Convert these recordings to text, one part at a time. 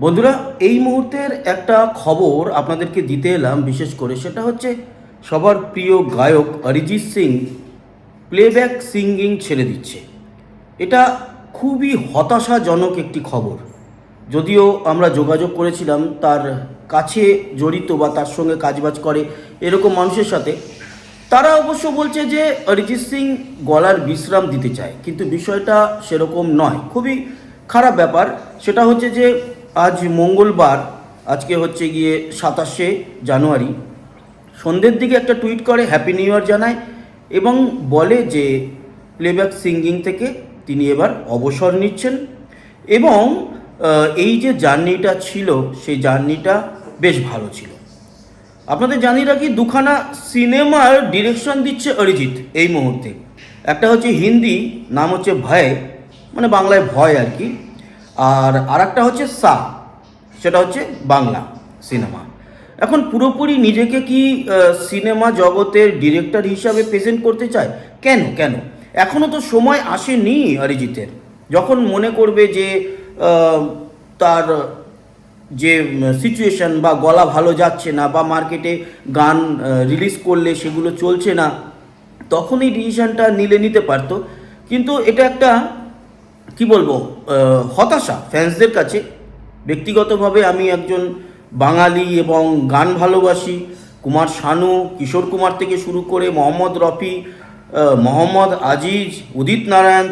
বন্ধুরা, এই মুহূর্তের একটা খবর আপনাদেরকে দিতে এলাম বিশেষ করে। সেটা হচ্ছে সবার প্রিয় গায়ক অরিজিৎ সিং প্লেব্যাক সিঙ্গিং ছেড়ে দিচ্ছে। এটা খুবই হতাশাজনক একটি খবর। যদিও আমরা যোগাযোগ করেছিলাম, তার কাছে জড়িত বা তার সঙ্গে কাজবাজ করে এরকম মানুষের সাথে। তারা অবশ্য বলছে যে অরিজিৎ সিং গলার বিশ্রাম দিতে চায়, কিন্তু বিষয়টা সেরকম নয়। খুবই খারাপ ব্যাপার। সেটা হচ্ছে যে আজ মঙ্গলবার, আজকে হচ্ছে গিয়ে সাতাশে জানুয়ারি। সন্ধ্যের দিকে একটা টুইট করে হ্যাপি নিউ ইয়ার জানায় এবং বলে যে প্লেব্যাক সিঙ্গিং থেকে তিনি এবার অবসর নিচ্ছেন। এবং এই যে জার্নিটা ছিল, সেই জার্নিটা বেশ ভালো ছিল। আপনাদের জানি রাখি, দুখানা সিনেমার ডিরেকশন দিচ্ছে অরিজিৎ এই মুহূর্তে। একটা হচ্ছে হিন্দি, নাম হচ্ছে ভয় মানে বাংলায় ভয় আর কি। আর আরেকটা হচ্ছে সা, সেটা হচ্ছে বাংলা সিনেমা। এখন পুরোপুরি নিজেকে কি সিনেমা জগতের ডিরেক্টর হিসাবে প্রেজেন্ট করতে চায়? কেন কেন? এখনও তো সময় আসেনি অরিজিতের। যখন মনে করবে যে তার যে সিচুয়েশন বা গলা ভালো যাচ্ছে না বা মার্কেটে গান রিলিজ করলে সেগুলো চলছে না তখন এই ডিসিশনটা নিলে নিতে পারতো। কিন্তু এটা একটা কি বলব হতাশা ফ্যান্সদের কাছে। ব্যক্তিগতভাবে আমি একজন বাঙালি এবং গান ভালোবাসি, কুমার শানু, কিশোর কুমার থেকে শুরু করে মোহাম্মদ রফি মোহাম্মদ আজিজ, উদিত নারায়ণ,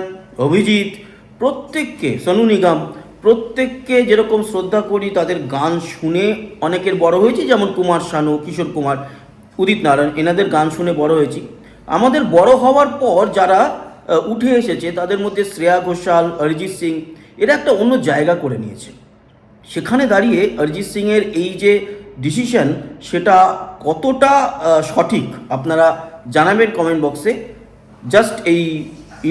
অভিজিৎ, প্রত্যেককে, সোনু নিগম, প্রত্যেককে যেরকম শ্রদ্ধা করি, তাদের গান শুনে অনেকের বড় হয়েছি, যেমন কুমার শানু, কিশোর কুমার, উদিত নারায়ণ, এনাদের গান শুনে বড় হয়েছি। আমাদের বড় হওয়ার পর যারা উঠে এসেছে, তাদের মধ্যে শ্রেয়া ঘোষাল, অরিজিৎ সিং, এরা একটা অন্য জায়গা করে নিয়েছে। সেখানে দাঁড়িয়ে অরিজিৎ সিংয়ের এই যে ডিসিশন সেটা কতটা সঠিক আপনারা জানাবেন কমেন্ট বক্সে জাস্ট এই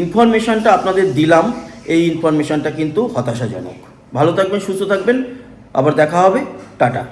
ইনফরমেশনটা আপনাদের দিলাম, এই ইনফরমেশনটা কিন্তু হতাশাজনক। ভালো থাকবেন, সুস্থ থাকবেন, আবার দেখা হবে, টাটা।